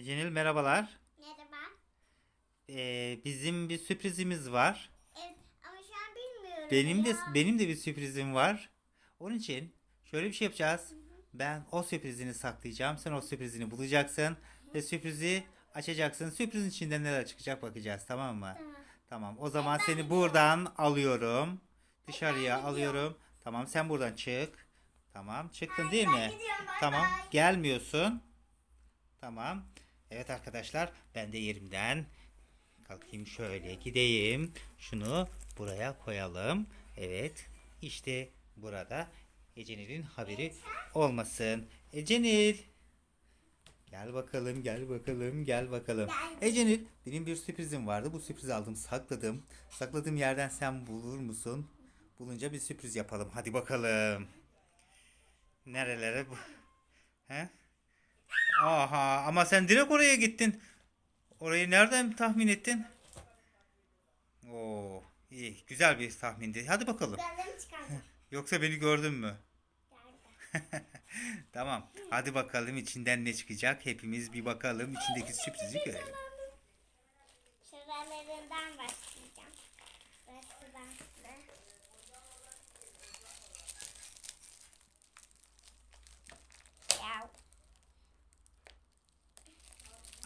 Ecenil merhabalar. Merhaba. Ee, bizim bir sürprizimiz var. Evet ama şu an bilmiyorum Benim de ya. benim de bir sürprizim var. Onun için şöyle bir şey yapacağız. Ben o sürprizini saklayacağım. Sen o sürprizini bulacaksın ve sürprizi açacaksın. Sürprizin içinden neler çıkacak bakacağız tamam mı? Tamam. Tamam. O zaman seni buradan alıyorum. Dışarıya gidiyorum. alıyorum. Tamam sen buradan çık. Tamam. Çıktın Hayır, değil ben mi? gidiyorum, bay Tamam. bay. Gelmiyorsun. Tamam. Evet arkadaşlar ben de yerimden kalkayım şöyle gideyim. Şunu buraya koyalım. Evet. İşte burada Ecenil'in haberi olmasın. Ecenil. Gel bakalım, gel bakalım, gel bakalım. Ecenil, benim bir sürprizim vardı. Bu sürprizi aldım, sakladım. Sakladığım yerden sen bulur musun? Bulunca bir sürpriz yapalım. Hadi bakalım. Nerelere bu? He? Aha, ama sen direkt oraya gittin. Orayı nereden tahmin ettin? Oo, iyi, güzel bir tahmindi. Hadi bakalım. Yoksa beni gördün mü? Tamam. Hadi bakalım içinden ne çıkacak. Hepimiz bir bakalım içindeki sürprizi görelim. Şuralarından başlayacağım.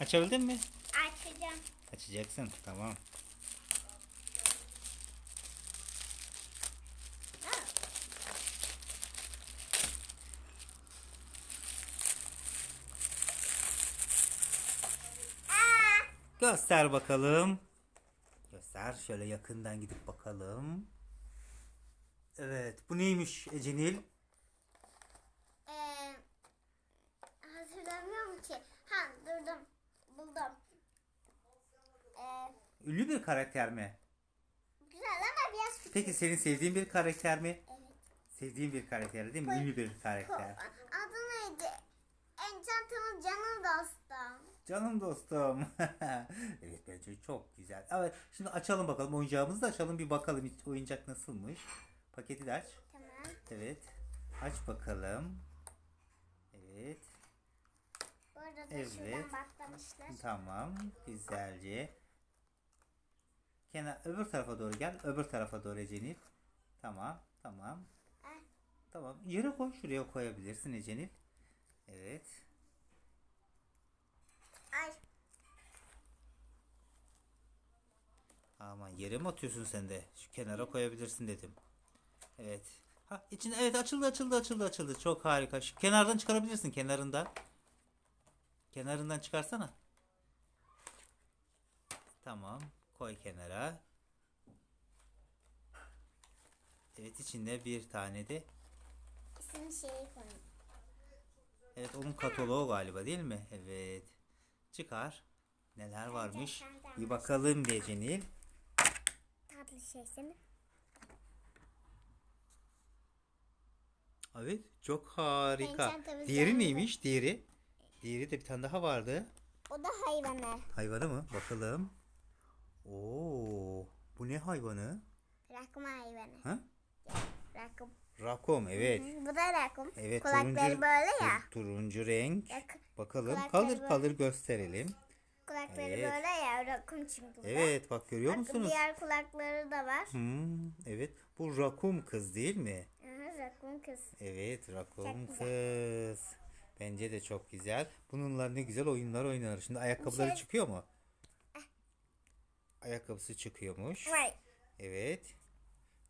Açabildin mi? açacağım. Açacaksın. Tamam. Göster bakalım. Göster. Şöyle yakından gidip bakalım. Evet. Bu neymiş Ecenil? Ee, hatırlamıyorum ki. Ha durdum. Buldum. Ee, Ünlü bir karakter mi? güzel ama biraz küçük. Peki senin sevdiğin bir karakter mi? Evet. Sevdiğin bir karakter değil mi? Ünlü bir karakter. Adı neydi? Enchanted canım dostum. Canım dostum. evet bence çok güzel. Evet şimdi açalım bakalım oyuncağımızı da açalım bir bakalım oyuncak nasılmış. Paketi de aç. Tamam. Evet. Aç bakalım. Evet. Arada Evet. şuradan baklamışlar. Tamam. Güzelce. Kenar öbür tarafa doğru gel. Öbür tarafa doğru Ecenil. Tamam. Tamam. Ah, Tamam. Yere koy. Şuraya koyabilirsin Ecenil. Evet. Ay Aman yere mi atıyorsun sen de? Şu kenara koyabilirsin dedim. Evet. Ha içinde evet açıldı açıldı açıldı açıldı. Çok harika. Şu kenardan çıkarabilirsin kenarından. Kenarından çıkarsana. Tamam. Koy kenara. Evet içinde bir tane de isim şeyi koyun. evet onun kataloğu galiba değil mi? Evet. Çıkar. Neler varmış? Bir bakalım diye Cenil. Tatlı şeysi mi? Evet çok harika. Diğeri neymiş? Diğeri. Diğeri de bir tane daha vardı. O da hayvanı. Hayvanı mı? Bakalım. Oo, bu ne hayvanı? Rakım hayvanı. Ha? Rakım. Rakom evet. Bu da rakım. Evet Kulakları turuncu, böyle ya. tur- turuncu renk. Rak- Bakalım kulakları kalır böyle. kalır gösterelim. Kulakları Evet. böyle ya. Rakım çünkü. Evet bak görüyor Bak, musunuz? Diğer kulakları da var. Hmm, evet bu rakum kız değil mi? Aha, rakım kız. Evet rakum Çok kız. Bence de çok güzel. Bununla ne güzel oyunlar oynanır. Şimdi ayakkabıları Şey- çıkıyor mu? Ayakkabısı çıkıyormuş. Vay. Evet.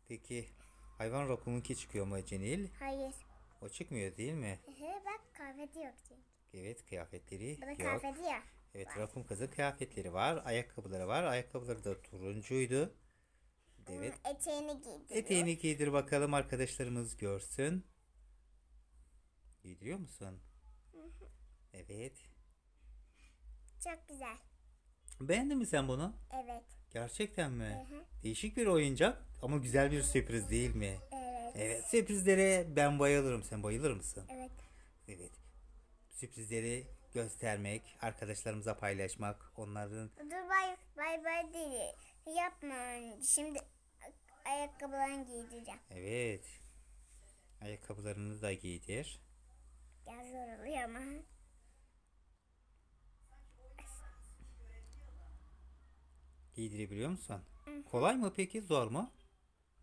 Peki hayvan rakumunki çıkıyor mu Cenil? Hayır. O çıkmıyor değil mi? Ehe, bak kahveti yok çünkü. Evet kıyafetleri Bu da yok. ya. Evet rakun kızın kıyafetleri var. Ayakkabıları var. Ayakkabıları da turuncuydu. Evet. Bunun eteğini giydi. Eteğini giydir bakalım arkadaşlarımız görsün. Giydiriyor musun? Evet. Çok güzel. Beğendin mi sen bunu? Evet. Gerçekten mi? Hı hı. Değişik bir oyuncak ama güzel bir sürpriz değil mi? Evet. Evet sürprizlere ben bayılırım. Sen bayılır mısın? Evet. Evet. Sürprizleri göstermek, arkadaşlarımıza paylaşmak, onların Dur bay bay bay değil. Yapma. Şimdi ayakkabılarını giydireceğim. evet ayakkabılarını da giydir. Biraz zor oluyor ama. Giydirebiliyor musun? Kolay mı peki? Zor mu?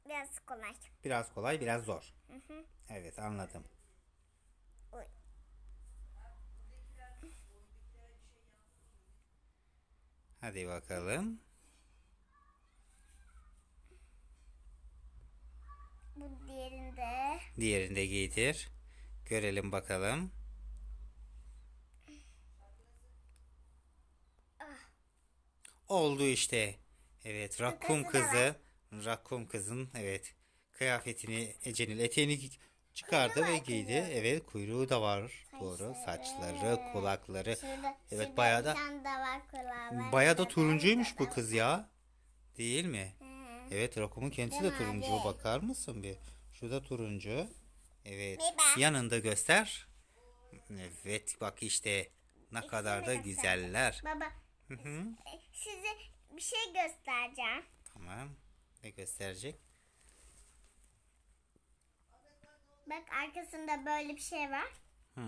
Biraz kolay. Biraz kolay, biraz zor. Hı hı. Evet anladım. Oy. Hadi bakalım. Bu diğerinde. Diğerini de giydir. Görelim bakalım. Oldu işte. Evet, da kızı. Rakkum kızın evet kıyafetini Ece'nin eteğini çıkardı ve giydi. Evet, kuyruğu da var. Doğru. Saçları. Kulakları. Evet, bayağı da-. Bayağı da turuncuymuş bu kız ya. Değil mi? Evet Rakum'un kendisi de turuncu. Bakar mısın bir? Şurada turuncu. Evet. Yanında göster. Evet bak işte ne kadar da güzeller. Baba Hı hı. e, size bir şey göstereceğim. Tamam. Ne gösterecek? Bak arkasında böyle bir şey var. Hı.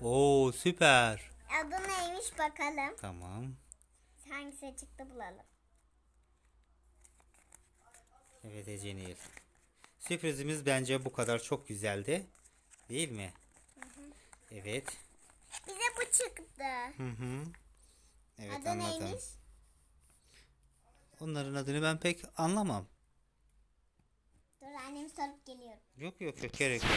Oo süper. Adı neymiş bakalım. Tamam. Hangisi çıktı bulalım. Evet Ecenil. Sürprizimiz bence bu kadar çok güzeldi. Değil mi? Evet. Bize bu çıktı. Hı hı. Evet Adı anladım. neymiş? Onların adını ben pek anlamam. Dur annemi sorup geliyorum. Yok yok yok gerek yok.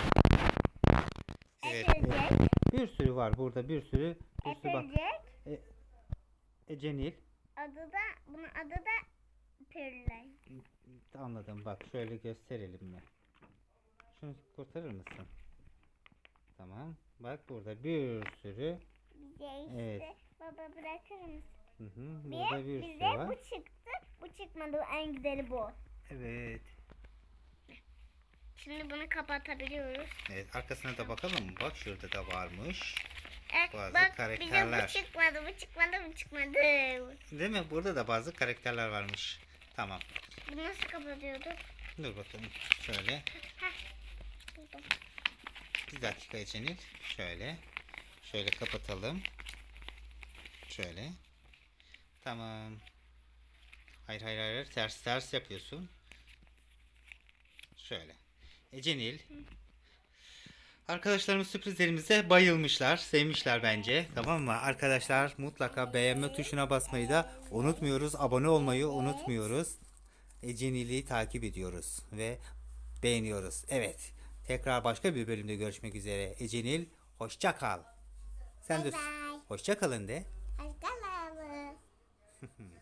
Evet. Applejack. Bir sürü var burada bir sürü. Bir sürü bak. Applejack. Ecenil. Adı da bunun adı da Pirley. Anladım bak şöyle gösterelim mi? Şunu kurtarır mısın? Tamam. Bak burada bir sürü. Bize işte Evet. baba bırakır mısın? Hı hı, Bir, burada bir sürü bize var. bu çıktı. Bu çıkmadı. En güzeli bu. Evet. Şimdi bunu kapatabiliyoruz. Evet arkasına da bakalım mı? Bak şurada da varmış. Eh, Bazı bak karakterler. bu çıkmadı. Bu çıkmadı. Bu çıkmadı. Değil mi? Burada da bazı karakterler varmış. Tamam. Bu nasıl kapatıyorduk? Dur bakalım. Şöyle. Bir dakika Ecenil. Şöyle. Şöyle kapatalım. Şöyle. Tamam. Hayır hayır hayır. Ters ters yapıyorsun. Şöyle. Ecenil. Arkadaşlarımız sürprizlerimize bayılmışlar. Sevmişler bence. Tamam mı? Arkadaşlar mutlaka beğenme tuşuna basmayı da unutmuyoruz. Abone olmayı unutmuyoruz. Ecenil'i takip ediyoruz. Ve beğeniyoruz. Evet. Tekrar başka bir bölümde görüşmek üzere. Ecenil hoşça kal. Sen de Bye bye. hoşça kalın de. Hoşçakalın.